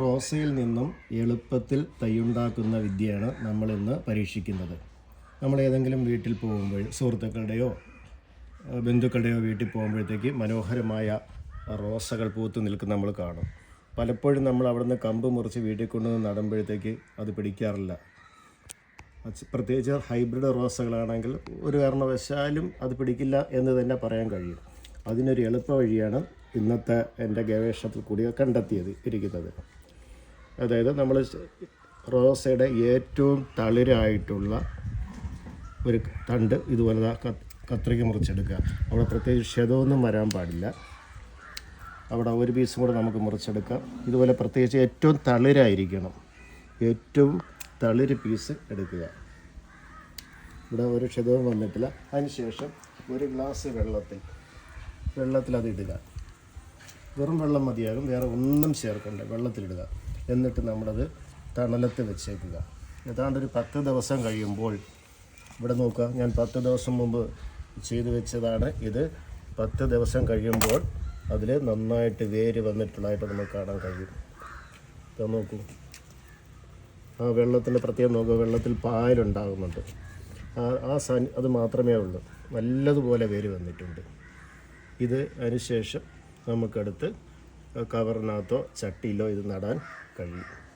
റോസയിൽ നിന്നും എളുപ്പത്തിൽ തൈയുണ്ടാക്കുന്ന വിദ്യയാണ് നമ്മളിന്ന് പരീക്ഷിക്കുന്നത്. നമ്മൾ ഏതെങ്കിലും വീട്ടിൽ പോകുമ്പോൾ സുഹൃത്തുക്കളുടെയോ ബന്ധുക്കളുടെയോ വീട്ടിൽ പോകുമ്പോഴത്തേക്ക് മനോഹരമായ റോസകൾ പൂത്ത് നിൽക്കുന്ന നമ്മൾ കാണും. പലപ്പോഴും നമ്മൾ അവിടുന്ന് കമ്പ് മുറിച്ച് വീട്ടിൽ കൊണ്ടുവന്ന് നടുമ്പോഴത്തേക്ക് അത് പിടിക്കാറില്ല. പ്രത്യേകിച്ച് ഹൈബ്രിഡ് റോസകളാണെങ്കിൽ ഒരു കാരണവശാലും അത് പിടിക്കില്ല എന്ന് തന്നെ പറയാൻ കഴിയും. അതിനൊരു എളുപ്പ വഴിയാണ് ഇന്നത്തെ എന്റെ ഗവേഷണത്തിൽ കൂടി കണ്ടെത്തിയത് ഇരിക്കുന്നത്. അതായത് നമ്മൾ റോസയുടെ ഏറ്റവും തളിരായിട്ടുള്ള ഒരു തണ്ട് ഇതുപോലെ കത്രിക മുറിച്ചെടുക്കുക. അവിടെ പ്രത്യേകിച്ച് ക്ഷതമൊന്നും വരാൻ പാടില്ല. അവിടെ ഒരു പീസും കൂടെ നമുക്ക് മുറിച്ചെടുക്കാം. ഇതുപോലെ പ്രത്യേകിച്ച് ഏറ്റവും തളിരായിരിക്കണം. ഏറ്റവും തളിര് പീസ് എടുക്കുക. ഇവിടെ ഒരു ക്ഷതവും വന്നിട്ടില്ല. അതിനുശേഷം ഒരു ഗ്ലാസ് വെള്ളത്തിൽ വെള്ളത്തിൽ അത് ഇടുക. വെറും വെള്ളം മതിയാകും. വേറെ ഒന്നും ചേർക്കണ്ട. വെള്ളത്തിലിടുക. എന്നിട്ട് നമ്മളത് തണലത്ത് വെച്ചേക്കുക. ഏതാണ്ട് ഒരു പത്ത് ദിവസം കഴിയുമ്പോൾ ഇവിടെ നോക്കുക ഞാൻ പത്ത് ദിവസം മുമ്പ് ചെയ്തു വെച്ചതാണ് ഇത്. പത്ത് ദിവസം കഴിയുമ്പോൾ അതിൽ നന്നായിട്ട് വേര് വന്നിട്ടുള്ളതായിട്ട് നമുക്ക് കാണാൻ കഴിയും. ഇപ്പം നോക്കൂ. ആ വെള്ളത്തിന്റെ പ്രത്യേകം നോക്കുക വെള്ളത്തിൽ പായലുണ്ടാകുന്നുണ്ട്. ആ ആ സാനി അത് മാത്രമേ ഉള്ളൂ. നല്ലതുപോലെ വേര് വന്നിട്ടുണ്ട്. ഇത് അതിനുശേഷം നമുക്കെടുത്ത് കവറിനകത്തോ ചട്ടിയിലോ ഇത് നടാൻ കഴിയും.